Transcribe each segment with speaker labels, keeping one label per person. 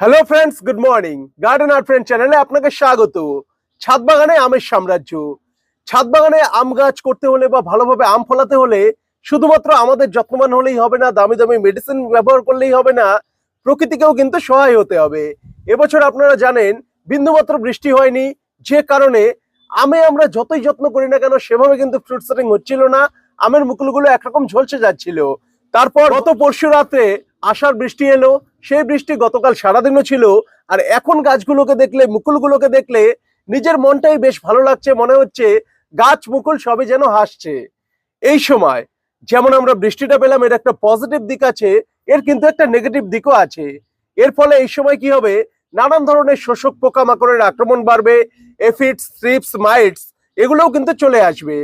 Speaker 1: Hello friends good morning garden আর friend চ্যানেলে আপনাকে স্বাগত। ছাদ বাগানে আমের সাম্রাজ্য। ছাদ বাগানে আম গাছ করতে হলে বা ভালোভাবে আম ফলাতে হলে শুধুমাত্র আমাদের যত্নবান হলেই হবে না, দামি দামি মেডিসিন ব্যবহার করলেই হবে না, প্রকৃতিকেও কিন্তু সহায় হতে হবে। এবছর আপনারা জানেন, বিন্দুমাত্র বৃষ্টি হয়নি, যে কারণে আমে আমরা যতই যত্ন করি না কেন সেভাবে কিন্তু ফ্রুট সেটিং হচ্ছিল না, আমের মুকুলগুলো একরকম ঝলসে যাচ্ছিল। তারপর গত পরশু রাতে আষাঢ় বৃষ্টি এলো, সেই বৃষ্টি গতকাল সারাদিনও ছিল, আর এখন গাছগুলোকে দেখলে, মুকুলগুলোকে দেখলে নিজের মনটাই বেশ ভালো লাগছে, মনে হচ্ছে গাছ মুকুল সবই যেন হাসছে। এই সময় যেমন আমরা বৃষ্টিটা পেলাম, এর একটা পজিটিভ দিক আছে, এর কিন্তু একটা নেগেটিভ দিকও আছে। এর ফলে এই সময় কি হবে? নানান ধরনের শোষক পোকামাকড়ের আক্রমণ বাড়বে এফিডস স্ট্রিপস মাইটস এগুলোও কিন্তু চলে আসবে।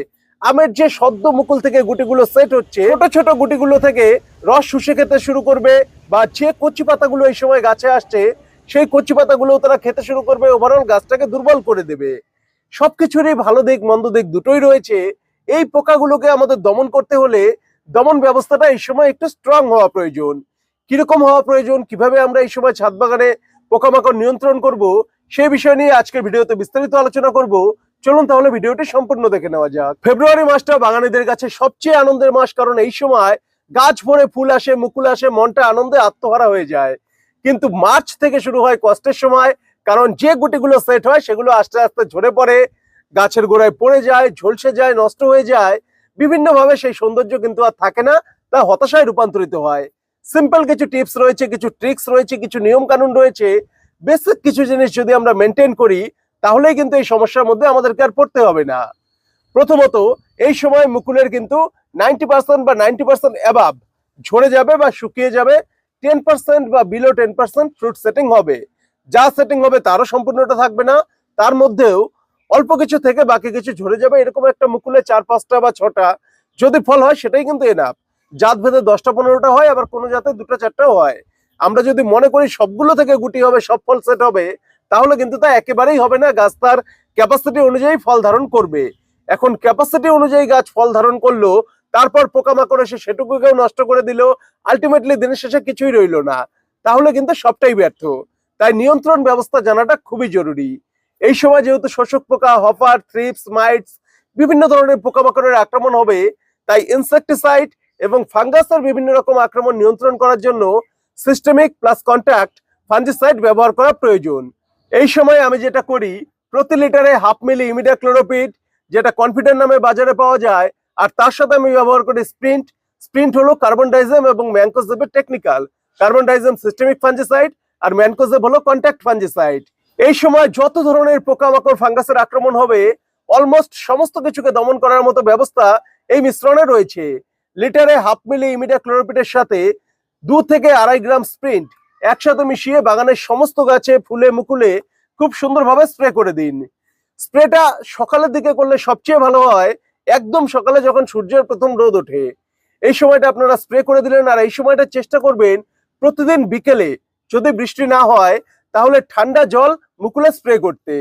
Speaker 1: আমের যে সদ্য মুকুল থেকে গুটিগুলো সেট হচ্ছে, ছোট ছোট গুটিগুলো থেকে রস শুষে খেতে শুরু করবে বা যে কচি পাতাগুলো এই সময় গাছে আসছে, সেই কচি পাতাগুলো তারা খেতে শুরু করবে। ওভারঅল গাছটাকে দুর্বল করে দেবে। সবকিছুরই ভালো দিক, মন্দ দিক দুটোই রয়েছে। এই পোকাগুলোকে আমাদের দমন করতে হলে দমন ব্যবস্থাটা এই সময় একটু স্ট্রং হওয়া প্রয়োজন। কীরকম হওয়া প্রয়োজন, কীভাবে আমরা এই সময় ছাদ বাগানে পোকামাকড় নিয়ন্ত্রণ করব সেই বিষয় নিয়ে আজকের ভিডিওতে বিস্তারিত আলোচনা করব। চলুন তাহলে ভিডিওটি সম্পূর্ণ দেখে নেওয়া যাক। ফেব্রুয়ারি মাসটা বাগানীদের কাছে সবচেয়ে আনন্দের মাস, কারণ এই সময় গাছ ভরে ফুল আসে, মুকুল আসে, মনটা আনন্দে আত্মহারা হয়ে যায়। কিন্তু মার্চ থেকে শুরু হয় কষ্টের সময়, কারণ যে গুটিগুলো সেট হয় সেগুলো আস্তে আস্তে ঝরে পড়ে, গাছের গোড়ায় পড়ে যায়, ঝলসে যায়, নষ্ট হয়ে যায়। বিভিন্নভাবে সেই সৌন্দর্য কিন্তু আর থাকে না, তা হতাশায় রূপান্তরিত হয়। সিম্পল কিছু টিপস রয়েছে, কিছু ট্রিক্স রয়েছে, কিছু নিয়ম কানুন রয়েছে। বেসিক কিছু জিনিস যদি আমরা মেনটেন করি তাহলেই কিন্তু এই সমস্যার মধ্যে আমাদেরকে আর পড়তে হবে না। প্রথমত, এই সময় মুকুলের কিন্তু নাইনটি পার্সেন্ট বা নাইনটি পার্সেন্ট অ্যাবাব ঝরে যাবে বা শুকিয়ে যাবে টেন পার্সেন্ট বা below ten percent fruit setting হবে। যা সেটিং হবে তারও সম্পূর্ণটা থাকবে না, তার মধ্যেও অল্প কিছু থেকে বাকি কিছু ঝরে যাবে, এরকম একটা মুকুলে চার পাঁচটা বা ছটা যদি ফল হয় সেটাই কিন্তু এনাফ জাত ভেদে দশটা, পনেরোটা হয়, আবার কোনো জাতে দুটো, চারটাও হয়। আমরা যদি মনে করি সবগুলো থেকে গুটি হবে, সব ফল সেট হবে তাহলে কিন্তু তা একেবারেই হবে না। গাছ তার ক্যাপাসিটি অনুযায়ী ফল ধারণ করবে। এখন ক্যাপাসিটি অনুযায়ী গাছ ফল ধারণ করল, তারপর পোকামাকড় এসে সেটুকুকেও নষ্ট করে দিল আলটিমেটলি দিনের শেষে কিছুই রইল না। তাহলে কিন্তু সবটাই ব্যর্থ। তাই নিয়ন্ত্রণ ব্যবস্থা জানাটা খুবই জরুরি। এই সময় যেহেতু শোষক পোকা হফার থ্রিপস মাইটস বিভিন্ন ধরনের পোকামাকড়ের আক্রমণ হবে, তাই ইনসেকটিসাইড এবং ফাঙ্গাসের বিভিন্ন রকম আক্রমণ নিয়ন্ত্রণ করার জন্য সিস্টেমিক প্লাস কন্ট্যাক্ট ফাঞ্জিসাইড ব্যবহার করা প্রয়োজন। এই সময় আমি যেটা করি, প্রতি লিটারে হাফ মিলি ইমিডাক্লোরোপিড যেটা কনফিডেন্ট নামে বাজারে পাওয়া যায়, আর তার সাথে আমি ব্যবহার করি স্প্রিন্ট। স্প্রিন্ট হলো কার্বন ডাইজেম এবং ম্যানকোজেবের technical. Carbendazim systemic fungicide আর ম্যানকোজেব হলো কন্ট্যাক্ট ফাঞ্জিসাইড এই সময় যত ধরনের পোকামাকড়, ফাঙ্গাসের আক্রমণ হবে, অলমোস্ট সমস্ত কিছুকে দমন করার মতো ব্যবস্থা এই মিশ্রণে রয়েছে। লিটারে হাফ মিলি ইমিডাক্লোরোপিডের সাথে দু থেকে আড়াই গ্রাম স্প্রিন্ট একসাথে মিশিয়ে বাগানের সমস্ত গাছে ফুলে মুকুলে খুব সুন্দরভাবে স্প্রে করে দিন। স্প্রেটা সকালের দিকে করলে সবচেয়ে ভালো হয়, একদম সকালে যখন সূর্যের প্রথম রোদ ওঠে। এই সময়টা আপনারা স্প্রে করে দিলেন আর এই সময়টা চেষ্টা করবেন প্রতিদিন বিকেলে যদি বৃষ্টি না হয়, তাহলে ঠান্ডা জল মুকুলে স্প্রে করতে।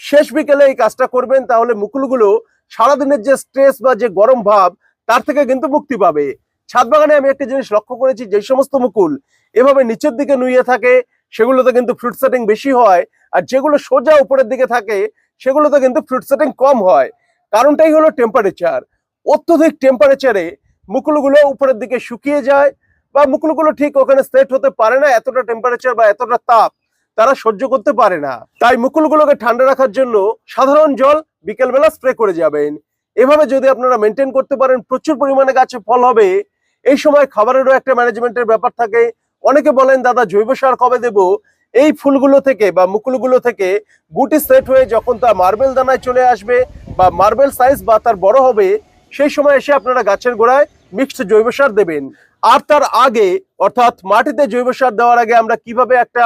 Speaker 1: শেষ বিকেলে এই কাজটা করবেন, তাহলে মুকুলগুলো সারাদিনের যে স্ট্রেস বা যে গরম ভাব, তার থেকে কিন্তু মুক্তি পাবে। ছাদ বাগানে আমি একটা জিনিস লক্ষ্য করেছি, যে সমস্ত মুকুল এভাবে নিচের দিকে নুয়ে থাকে, সেগুলোতে কিন্তু ফ্রুট সেটিং বেশি হয়, আর যেগুলো সোজা উপরের দিকে থাকে, সেগুলোতে কিন্তু ফ্রুট সেটিং কম হয়। কারণটাই হলো টেম্পারেচার অত্যধিক টেম্পারেচারে মুকুলগুলো উপরের দিকে শুকিয়ে যায়, বা মুকুলগুলো ঠিক ওখানে সেট হতে পারে না, এতটা টেম্পারেচার বা এতটা তাপ, তারা সহ্য করতে পারে না। তাই মুকুলগুলোকে ঠান্ডা রাখার জন্য সাধারণ জল বিকেলবেলা স্প্রে করে যাবেন। এভাবে যদি আপনারা মেনটেন করতে পারেন, প্রচুর পরিমাণে গাছে ফল হবে এই সময় খাবারেরও একটা ম্যানেজমেন্টের ব্যাপার থাকে। অনেকে বলেন, দাদা, জৈব সার কবে দেব? এই ফুলগুলো থেকে বা মুকুলগুলো থেকে গুটি সেট হয়ে যখন তা মার্বেল দানায় চলে আসবে বা মার্বেল সাইজ বা তার বড় হবে, সেই সময় এসে আপনারা গাছের গোড়ায় মিক্সড জৈব সার দেবেন। আর তার আগে, অর্থাৎ মাটিতে জৈব সার দেওয়ার আগে আমরা কীভাবে একটা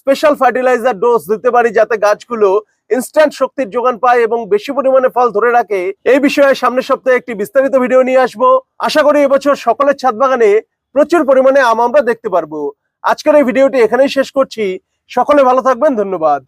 Speaker 1: স্পেশাল ফার্টিলাইজার ডোজ দিতে পারি যাতে গাছগুলো ইনস্ট্যান্ট শক্তির যোগান পায় এবং বেশি পরিমাণে ফল ধরে রাখে, এই বিষয়ে সামনের সপ্তাহে একটি বিস্তারিত ভিডিও নিয়ে আসব। আশা করি এবছর সকলের ছাদ বাগানে প্রচুর পরিমাণে আম আমরা দেখতে পারব। আজকের এই ভিডিওটি এখানেই শেষ করছি। সকলে ভালো থাকবেন, ধন্যবাদ।